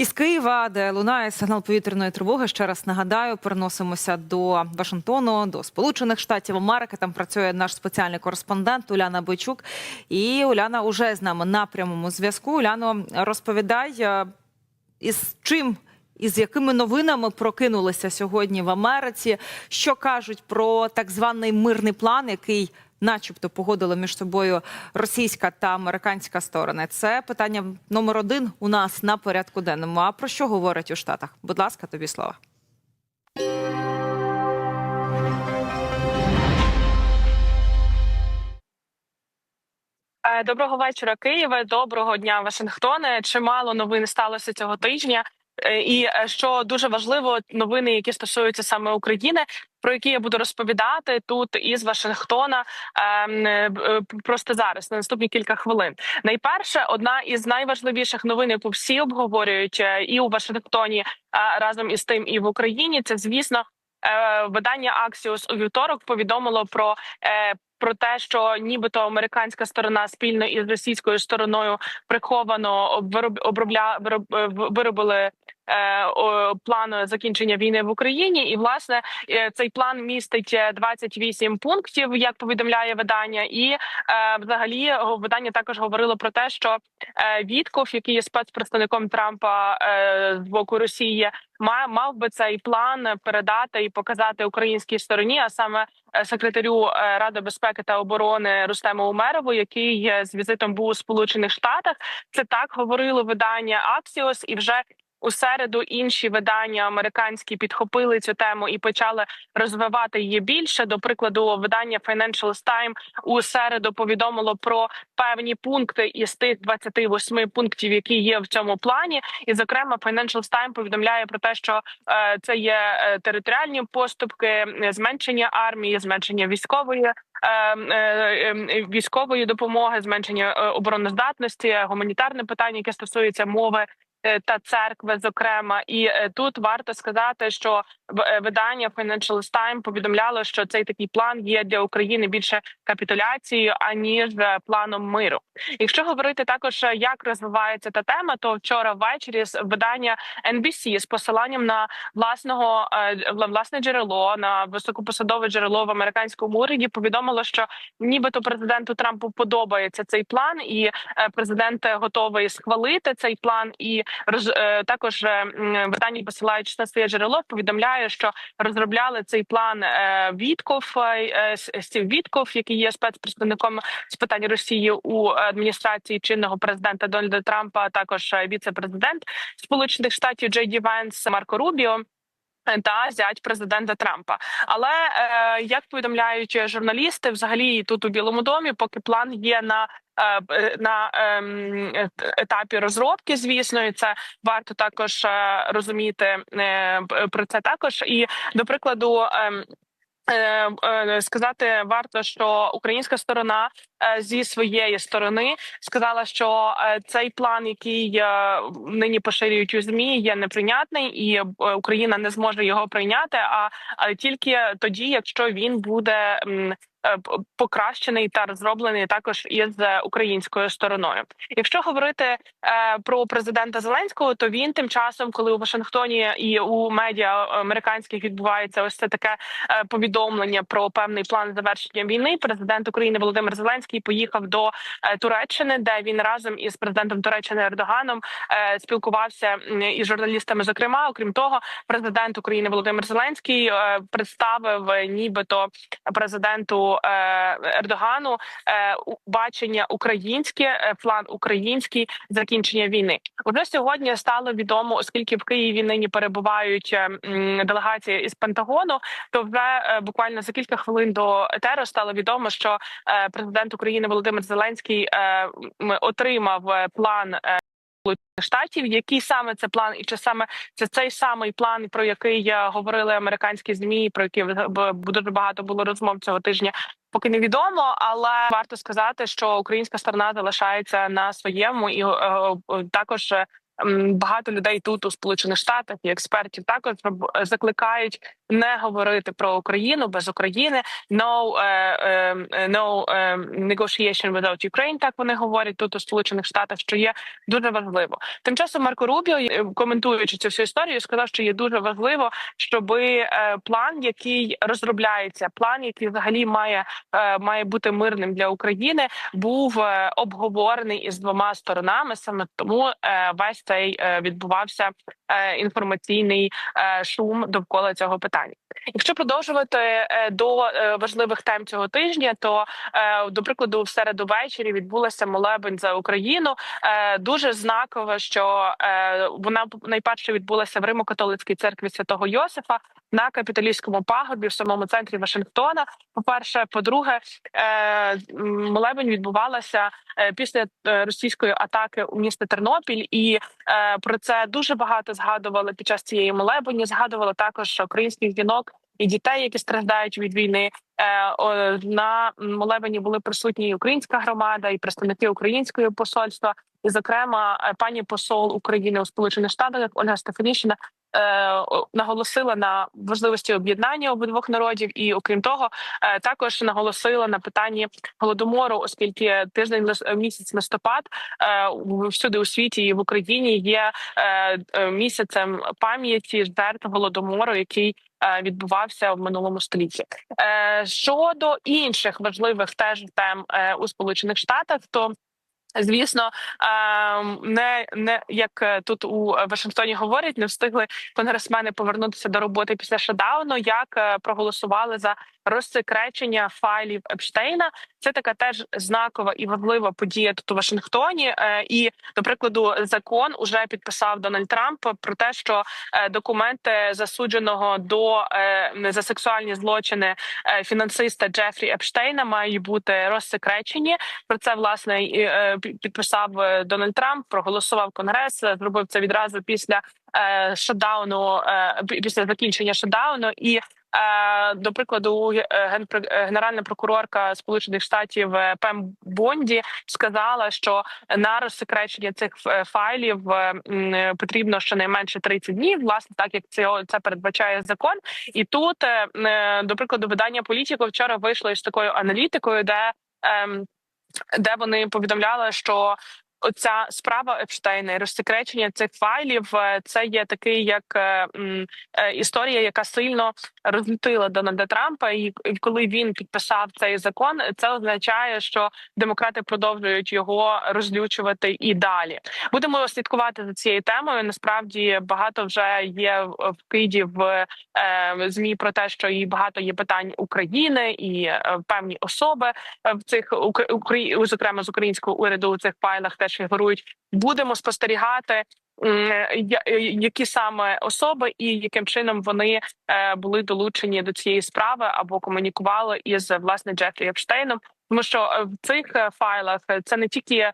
Із Києва, де лунає сигнал повітряної тривоги, ще раз нагадаю, переносимося до Вашингтону, до Сполучених Штатів Америки. Там працює наш спеціальний кореспондент Уляна Бойчук. І Уляна уже з нами на прямому зв'язку. Уляно, розповідай, е, із чим і з якими новинами прокинулися сьогодні в Америці. Що кажуть про так званий мирний план, який начебто погодили між собою російська та американська сторони. Це питання номер один у нас на порядку денному. А про що говорять у Штатах? Будь ласка, тобі слова. Е, Доброго вечора, Києве. Доброго дня, Вашингтоне. Чимало новин сталося цього тижня. Е, І е, що дуже важливо, новини, які стосуються саме України, про які я буду розповідати тут із Вашингтона ем, е, просто зараз на наступні кілька хвилин. Найперше, одна із найважливіших новин, яку всі обговорюють і у Вашингтоні, разом із тим, і в Україні, це звісно. Видання Axios у вівторок повідомило про про те, що нібито американська сторона спільно із російською стороною приховано обробля е, виробили е, о, план закінчення війни в Україні, і власне е, цей план містить е, 28 пунктів, як повідомляє видання, і е, взагалі видання також говорило про те, що е, Вітков, який є спецпредставником Трампа е, з боку Росії, мав би цей план передати і показати українській стороні, а саме е, секретарю е, Ради безпеки та оборони Рустему Умерову, який е, з візитом був у Сполучених Штатах. Це так говорило видання Axios, і вже у середу інші видання американські підхопили цю тему і почали розвивати її більше. До прикладу, видання Financial Times у середу повідомило про певні пункти із тих 28 пунктів, які є в цьому плані. І, зокрема, Financial Times повідомляє про те, що е, це є е, територіальні поступки, зменшення армії, зменшення військової. е, Військової допомоги, зменшення обороноздатності, гуманітарне питання, яке стосується мови та церкви, зокрема, і е, тут варто сказати, що е, видання Financial Times повідомляло, що цей такий план є для України більше капітуляцією аніж е, планом миру. Якщо говорити також, е, як розвивається та тема, то вчора ввечері з видання NBC з посиланням на власного е, власне джерело на високопосадове джерело в американському уряді повідомило, що нібито президенту Трампу подобається цей план, і е, президент готовий схвалити цей план. І роз е, також е, видання, посилаючись на своє джерело, повідомляє, що розробляли цей план е, Вітков Стів Вітков, який є спецпредставником з питань Росії у адміністрації чинного президента Дональда Трампа, а також віце-президент Сполучених Штатів Джей Ді Венс Марко Рубіо. Та зять президента Трампа, але е, як повідомляють журналісти, взагалі тут у Білому домі, поки план є на на ем, е, етапі розробки, звісно, і це варто також е, розуміти е, про це також. І до прикладу. ем, е, е, Сказати варто, що українська сторона е, зі своєї сторони сказала, що е, цей план, який е, нині поширюють у змі, є неприйнятний, і е, Україна не зможе його прийняти. А тільки тоді, якщо він буде е, покращений та розроблений також із е, українською стороною. Якщо говорити е, про президента Зеленського, то він тим часом, коли у Вашингтоні і у медіа американських відбувається ось це таке е, повідомлення про певний план завершення війни. Президент України Володимир Зеленський поїхав до е, Туреччини, де він разом із президентом Туреччини Ердоганом е, спілкувався із журналістами. Зокрема, окрім того, президент України Володимир Зеленський е, представив е, нібито президенту е, Ердогану е, бачення українське, е, план український закінчення війни. Уже сьогодні стало відомо, оскільки в Києві нині перебувають е, делегації із Пентагону, то вже буквально за кілька хвилин до етеру стало відомо, що президент України Володимир Зеленський отримав план. Штатів, який саме це план, і чи саме це цей самий план, про який е, говорили американські змі, про які дуже багато було розмов цього тижня. Поки невідомо, але варто сказати, що українська сторона залишається на своєму, і е, е, також е, багато людей тут у Сполучених Штатах і експертів також закликають не говорити про Україну без України. No, е, е, е, no е, negotiation without Ukraine, Так вони говорять тут у Сполучених Штатах, що є дуже важливо. Тим часом Марко Рубіо, е, коментуючи цю всю історію, сказав, що є дуже важливо, щоб план, який розробляється, план, який взагалі має, е, має бути мирним для України, був е, обговорений із двома сторонами. Саме тому е, весь цей е, відбувався е, інформаційний е, шум довкола цього питання. Якщо продовжувати е, до е, важливих тем цього тижня, то е, до прикладу, в середу ввечері відбулася молебень за Україну. Дуже знаково, що вона найперше відбулася в Римо-католицькій церкві святого Йосифа на капітолійському пагорбі в самому центрі Вашингтона. По перше, по-друге, молебень відбувалася після російської атаки у місто Тернопіль, і про це дуже багато згадували під час цієї молебені. Згадували також українських жінок і дітей, які страждають від війни. Е, На молебені були присутні і українська громада, і представники українського посольства, і, зокрема, е, пані посол України у Сполучених Штатах Ольга Стефанішина наголосила на важливості об'єднання обидвох народів, і окрім того, е, також наголосила на питанні голодомору, оскільки тиждень лис- місяць листопад е, всюди у світі і в Україні є е, е, місяцем пам'яті жертв голодомору, який е, відбувався в минулому столітті. Е, Щодо інших важливих теж тем е, у Сполучених Штатах, то Звісно, ем, не не як е, тут у Вашингтоні говорять, не встигли конгресмени повернутися до роботи після шадауну, як е, проголосували за розсекречення файлів Епштейна. Це така теж знакова і важлива подія тут у Вашингтоні. Е, І, до прикладу, закон уже підписав Дональд Трамп про те, що е, документи засудженого до е, за сексуальні злочини фінансиста Джефрі Епштейна мають бути розсекречені. Про це власне підписав Дональд Трамп. Проголосував конгрес. Зробив це відразу після шатдауну, пі- після закінчення шатдауну. І до прикладу, е, е, генеральна прокурорка Сполучених Штатів е, Пем Бонді сказала, що на розсекречення цих файлів потрібно щонайменше 30 днів. Власне, так як це, це передбачає закон. І тут, до прикладу, видання політико вчора вийшло із такою аналітикою, де ем, де вони повідомляли, що оця справа Епштейна розсекречення цих файлів е, це є такий, як е, е, історія, яка сильно розлютила Дональда Трампа. І коли він підписав цей закон, це означає, що демократи продовжують його розлючувати і далі. Будемо слідкувати за цією темою. Насправді багато вже є вкидів в змі про те, що і багато є питань України і певні особи в цих зокрема з українського уряду у цих файлах теж фігурують. Будемо спостерігати. е, Які саме особи і яким чином вони е, були долучені до цієї справи або комунікували із власне Джефрі Епштейном? Тому що е, в цих файлах це не тільки е,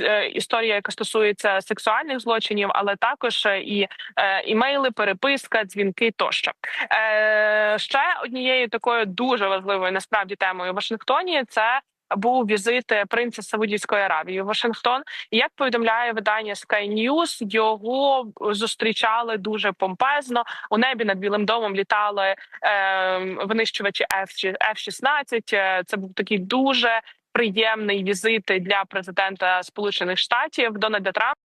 е, історія, яка стосується сексуальних злочинів, але також і е, імейли, переписка, дзвінки тощо. Е, ще однією такою дуже важливою насправді темою в Вашингтоні це. Був візит принца Саудівської Аравії у Вашингтон. І як повідомляє видання Sky News, його зустрічали дуже помпезно. У небі над Білим домом літали е, винищувачі F-16. Е, Це був такий дуже приємний візит для президента Сполучених Штатів Дональда Трампа.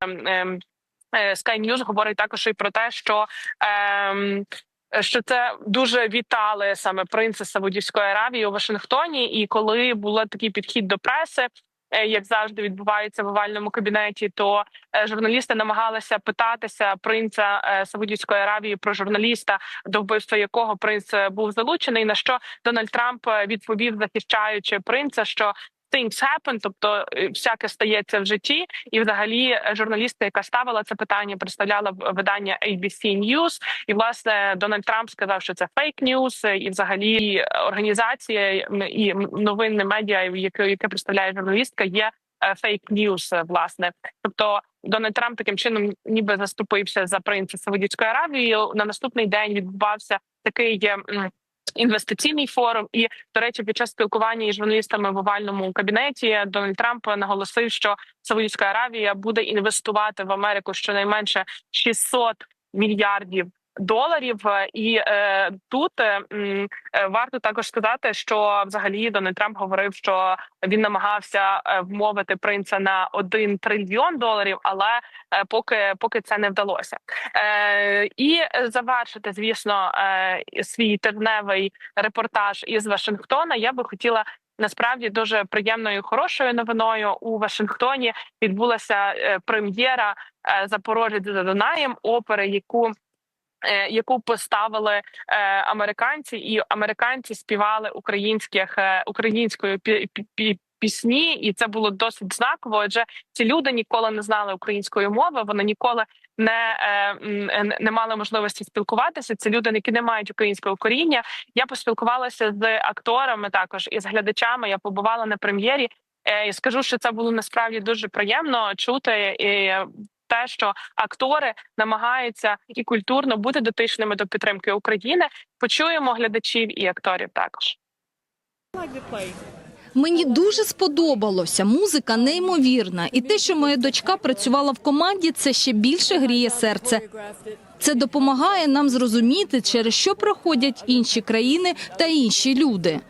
Ем, ем, е, Sky News говорить також і про те, що ем, що це дуже вітали саме принца Саудівської Аравії у Вашингтоні. І коли був такий підхід до преси, е, як завжди відбувається в овальному кабінеті, то е, журналісти намагалися питатися принца е, Саудівської Аравії про журналіста, до вбивства якого принц був залучений. На що Дональд Трамп відповів, захищаючи принца, що Things happen, тобто е, всяке стається в житті, і взагалі е, журналістка, яка ставила це питання, представляла видання ABC News, і власне Дональд Трамп сказав, що це фейк ньюс, і взагалі організація і новинне медіа, яке, яке представляє журналістка, є фейк ньюс. Власне, тобто Дональд Трамп таким чином ніби заступився за принца Саудівської Аравії. На наступний день відбувався такий. Інвестиційний форум, і до речі, під час спілкування із журналістами в овальному кабінеті Дональд Трамп наголосив, що Саудівська Аравія буде інвестувати в Америку щонайменше 600 мільярдів доларів. І е, тут е, е, варто також сказати, що взагалі Дональд Трамп говорив, що він намагався е, вмовити принца на 1 трильйон доларів, але е, поки поки це не вдалося. Е, і завершити, звісно, е, свій тижневий репортаж із Вашингтона. Я би хотіла. Насправді дуже приємною хорошою новиною у Вашингтоні відбулася прем'єра Запорожець за Дунаєм опери, яку яку поставили е, американці, і американці співали українських е, українською пі, пі, пі- пісні, і це було досить знаково. Адже ці люди ніколи не знали української мови, вони ніколи не, е, е, не мали можливості спілкуватися. Це люди, які не мають українського коріння. Я поспілкувалася з акторами також і з глядачами. Я побувала на прем'єрі. Е, І скажу, що це було насправді дуже приємно чути і е, те, що актори намагаються і культурно бути дотичними до підтримки України. Почуємо глядачів і акторів також. Мені дуже сподобалося. Музика неймовірна, і те, що моя дочка працювала в команді, це ще більше гріє серце. Це допомагає нам зрозуміти, через що проходять інші країни та інші люди.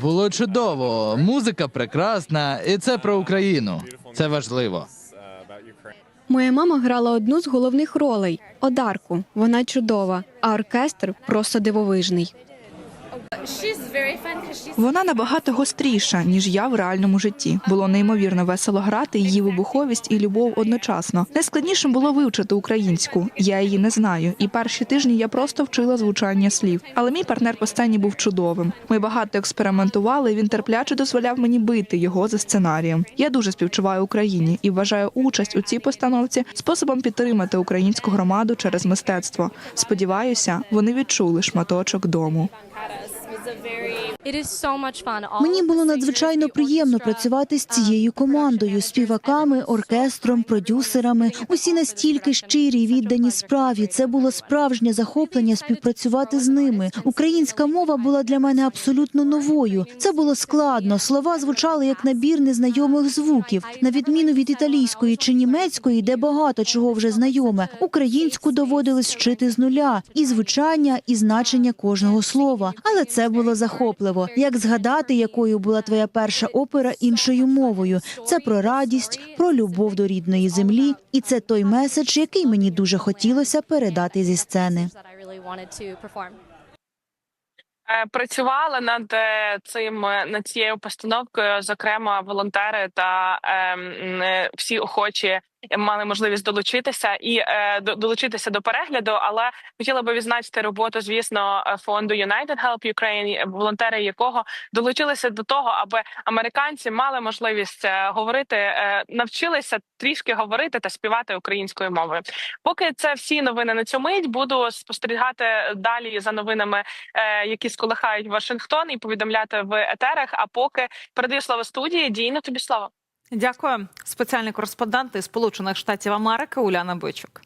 Було чудово. Музика прекрасна, і це про Україну. Це важливо. Моя мама грала одну з головних ролей Одарку. Вона чудова, а оркестр просто дивовижний. Вона набагато гостріша, ніж я в реальному житті. Було неймовірно весело грати її вибуховість і любов одночасно. Найскладнішим було вивчити українську. Я її не знаю, і перші тижні я просто вчила звучання слів. Але мій партнер по сцені був чудовим. Ми багато експериментували. Він терпляче дозволяв мені бити його за сценарієм. Я дуже співчуваю Україні і вважаю участь у цій постановці способом підтримати українську громаду через мистецтво. Сподіваюся, вони відчули шматочок дому. Мені було надзвичайно приємно працювати з цією командою, співаками, оркестром, продюсерами. Усі настільки щирі й віддані справі. Це було справжнє захоплення співпрацювати з ними. Українська мова була для мене абсолютно новою. Це було складно. Слова звучали як набір незнайомих звуків, на відміну від італійської чи німецької, де багато чого вже знайоме. Українську доводилось вчити з нуля і звучання, і значення кожного слова. Але це було захопливо. Як згадати, якою була твоя перша опера іншою мовою? Це про радість, про любов до рідної землі, і це той меседж, який мені дуже хотілося передати зі сцени. Е, Працювали над е, цим е, над цією постановкою, зокрема волонтери та ем, е, всі охочі мали можливість долучитися і е, долучитися до перегляду. Але хотіла би відзначити роботу, звісно, е, фонду United Help Ukraine, волонтери якого долучилися до того, аби американці мали можливість е, говорити, е, навчилися трішки говорити та співати українською мовою. Поки це всі новини на цю мить, буду спостерігати далі за новинами е, які сколихають Вашингтон, і повідомляти в етерах. А поки передаю слово студії, Дійно, тобі слово. Дякую. Спеціальний кореспондент із Сполучених Штатів Америки Уляна Бойчук.